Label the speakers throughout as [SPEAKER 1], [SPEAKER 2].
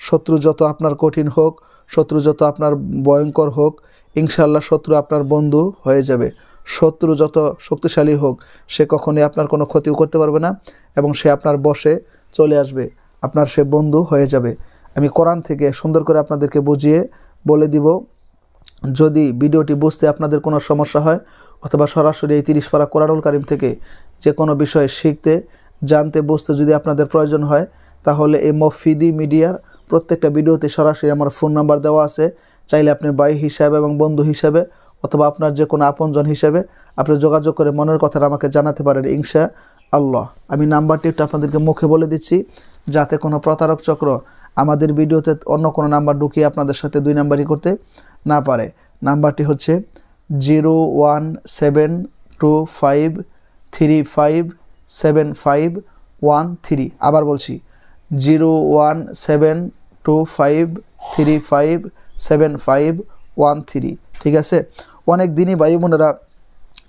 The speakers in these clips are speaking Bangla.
[SPEAKER 1] শত্রু যত আপনার কঠিন হোক, শত্রু যত আপনার ভয়ঙ্কর হোক ইনশাল্লাহ শত্রু আপনার বন্ধু হয়ে যাবে। শত্রু যত শক্তিশালী হোক, সে কখনোই আপনার কোনো ক্ষতিও করতে পারবে না এবং সে আপনার বসে চলে আসবে, আপনার সে বন্ধু হয়ে যাবে। আমি কোরআন থেকে সুন্দর করে আপনাদেরকে বুঝিয়ে বলে দিব, যদি ভিডিওটি বুঝতে আপনাদের কোনো সমস্যা হয় অথবা সরাসরি এই তিরিশ পারা কোরআনুল কারিম থেকে যে কোনো বিষয়ে শিখতে, জানতে, বুঝতে যদি আপনাদের প্রয়োজন হয়, তাহলে এই মফিদি মিডিয়ার প্রত্যেকটা ভিডিওতে সরাসরি আমার ফোন নাম্বার দেওয়া আছে। চাইলে আপনি ভাই হিসাবে এবং বন্ধু হিসাবে অথবা আপনার যে কোনো আপনজন হিসাবে আপনি যোগাযোগ করে মনের কথাটা আমাকে জানাতে পারেন, ইনশা আল্লাহ। আমি নাম্বারটি একটু আপনাদেরকে মুখে বলে দিচ্ছি, যাতে কোনো প্রতারক চক্র আমাদের ভিডিওতে অন্য কোনো নাম্বার ঢুকিয়ে আপনাদের সাথে দুই নাম্বারই করতে না পারে। নাম্বারটি হচ্ছে zero one seven two five three five seven five one three. আবার বলছি, zero one seven two five three five seven five one three ঠিক আছে? অনেক দিনই ভাই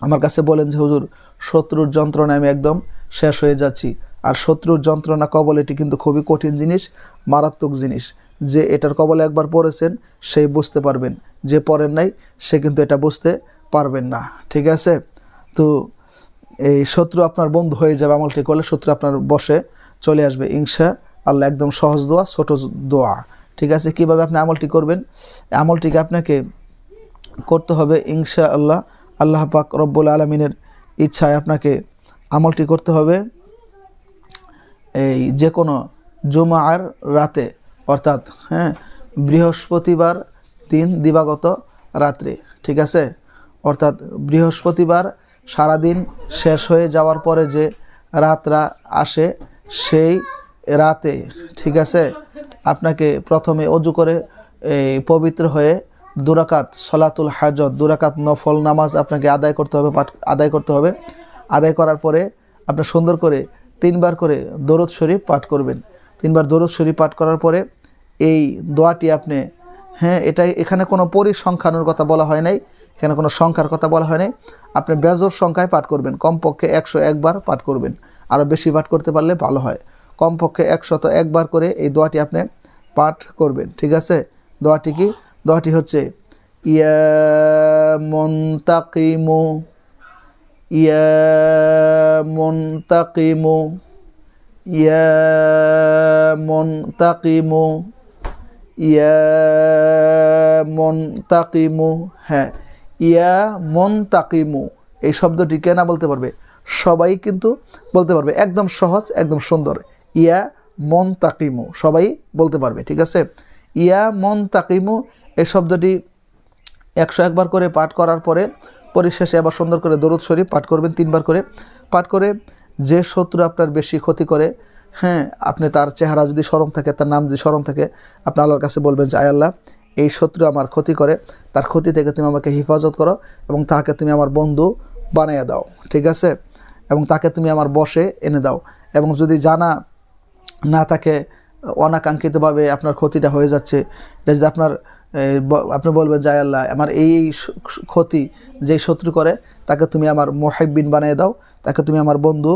[SPEAKER 1] আমার কাছে বলেন যে, হুজুর, শত্রুর যন্ত্রণায় আমি একদম শেষ হয়ে যাচ্ছি। আর শত্রুর যন্ত্রণা, কবল, এটি কিন্তু খুবই কঠিন জিনিস, মারাত্মক জিনিস। যে এটার কবলে একবার পড়েছেন, সেই বুঝতে পারবেন। যে পড়েন নাই, সে কিন্তু এটা বুঝতে পারবেন না। ঠিক আছে? তো এই শত্রু আপনার বন্ধু হয়ে যাবে, আমলটি করলে শত্রু আপনার বসে চলে আসবে। ইনশা আল্লাহ একদম সহজ দোয়া, ছোট দোয়া। ঠিক আছে? কীভাবে আপনি আমলটি করবেন? আমলটিকে আপনাকে করতে হবে ইনশা আল্লাহ আল্লাহ পাক রব্বুল আলমিনের ইচ্ছায় আপনাকে আমলটি করতে হবে। এই যে কোনো জুমার রাতে, অর্থাৎ হ্যাঁ বৃহস্পতিবার দিন দিবাগত রাত্রে, ঠিক আছে? অর্থাৎ, বৃহস্পতিবার সারাদিন শেষ হয়ে যাওয়ার পরে যে রাতরা আসে, সেই রাতে, ঠিক আছে? আপনাকে প্রথমে অজু করে, এই পবিত্র হয়ে দুরাকাত সলাতুল হাজত দুরাকাত নফল নামাজ আপনাকে আদায় করতে হবে, পাঠ, আদায় করতে হবে। আদায় করার পরে আপনি সুন্দর করে তিনবার করে দরদ শরীফ পাঠ করবেন। তিনবার দরদ শরীফ পাঠ করার পরে এই দোয়াটি আপনি হ্যাঁ এটাই এখানে কোনো পরিসংখ্যানোর কথা বলা হয় নাই, এখানে কোনো সংখ্যার কথা বলা হয় নাই। আপনি বেজোর সংখ্যায় পাঠ করবেন, কমপক্ষে একশো একবার পাঠ করবেন। আরও বেশি পাঠ করতে পারলে ভালো হয়। কমপক্ষে একশত একবার করে এই দোয়াটি আপনি পাঠ করবেন, ঠিক আছে? দোয়াটি কি? দোয়াটি হচ্ছে, ইয়া মন্তাকিমু ইয়া মন্তাকিমু ইয়া মন্তাকিমু ইয়া মন্তাকিমু হ্যাঁ ইয়া মন্তাকিমু এই শব্দটি কেনা বলতে পারবে? সবাই কিন্তু বলতে পারবে, একদম সহজ, একদম সুন্দর। ইয়া মন তাকিমু সবাই বলতে পারবে, ঠিক আছে? ইয়া মন তাকিমু এই শব্দটি একশো একবার করে পাঠ করার পরে পরিশেষে আবার সুন্দর করে দরুদ শরীফ পাঠ করবেন তিনবার করে। পাঠ করে যে শত্রু আপনার বেশি ক্ষতি করে হ্যাঁ আপনি তার চেহারা যদি স্মরণ থাকে, তার নাম যদি স্মরণ থাকে, আপনি আল্লাহর কাছে বলবেন যে, আয় আল্লাহ, এই শত্রু আমার ক্ষতি করে, তার ক্ষতি থেকে তুমি আমাকে হেফাজত করো এবং তাকে তুমি আমার বন্ধু বানিয়ে দাও, ঠিক আছে? এবং তাকে তুমি আমার বসে এনে দাও এবং যদি জানা না থাকে, অনাকাঙ্ক্ষিতভাবে আপনার ক্ষতিটা হয়ে যাচ্ছে, এটা যদি আপনার আপনি বলবেন, যাই আল্লাহ, আমার এই ক্ষতি যেই শত্রু করে, তাকে তুমি আমার মোহাইবিন বানিয়ে দাও, তাকে তুমি আমার বন্ধু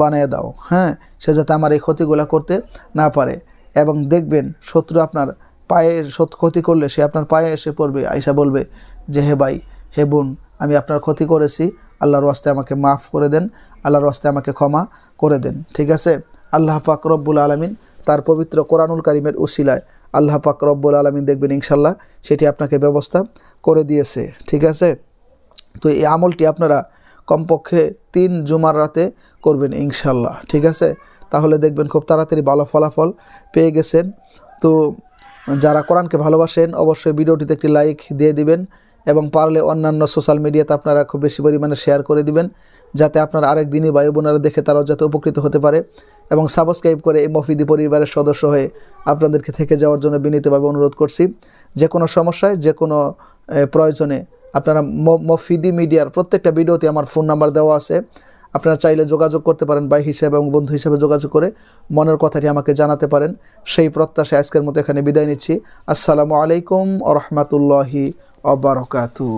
[SPEAKER 1] বানিয়ে দাও। হ্যাঁ সে যাতে আমার এই ক্ষতিগুলো করতে না পারে। এবং দেখবেন, শত্রু আপনার পায়ে ক্ষতি করলে সে আপনার পায়ে এসে পড়বে। আয়সা বলবে, যে হে ভাই, হে বোন, আমি আপনার ক্ষতি করেছি। আল্লাহর ওয়াস্তে আমাকে মাফ করে দেন, আল্লাহর ওয়াস্তে আমাকে ক্ষমা করে দেন। ঠিক আছে? আল্লাহ পাক রব্বুল আলমিন তার পবিত্র কোরআনুল কারিমের উসিলায় আল্লাহ পাক রব্বুল আলমিন দেখবেন ইনশাল্লাহ সেটি আপনাকে ব্যবস্থা করে দিয়েছে। ঠিক আছে? তো এই আমলটি আপনারা কমপক্ষে তিন জুমার রাতে করবেন ইনশাল্লাহ ঠিক আছে? তাহলে দেখবেন খুব তাড়াতাড়ি ভালো ফলাফল পেয়ে গেছেন। তো যারা কোরআনকে ভালোবাসেন, অবশ্যই ভিডিওটিতে একটি লাইক দিয়ে দিবেন। এবং পারলে অন্যান্য সোশ্যাল মিডিয়াতে আপনারা খুব বেশি পরিমাণে শেয়ার করে দিবেন, যাতে আপনার আরেক দিনই বায়ু বোনারা দেখে তারাও যাতে উপকৃত হতে পারে এবং সাবস্ক্রাইব করে এই মফিদি পরিবারের সদস্য হয়ে আপনাদেরকে থেকে যাওয়ার জন্য বিনীতভাবে অনুরোধ করছি। যে কোনো সমস্যায়, যে কোনো প্রয়োজনে আপনারা মফিদি মিডিয়ার প্রত্যেকটা ভিডিওতে আমার ফোন নাম্বার দেওয়া আছে। আপনারা চাইলে যোগাযোগ করতে পারেন ভাই হিসেবে এবং বন্ধু হিসেবে যোগাযোগ করে মনের কথাটি আমাকে জানাতে পারেন। সেই প্রত্যাশায় আজকের মতো এখানে বিদায় নিচ্ছি। আসসালামু আলাইকুম আ রহমতুল্লাহি অবরকাতু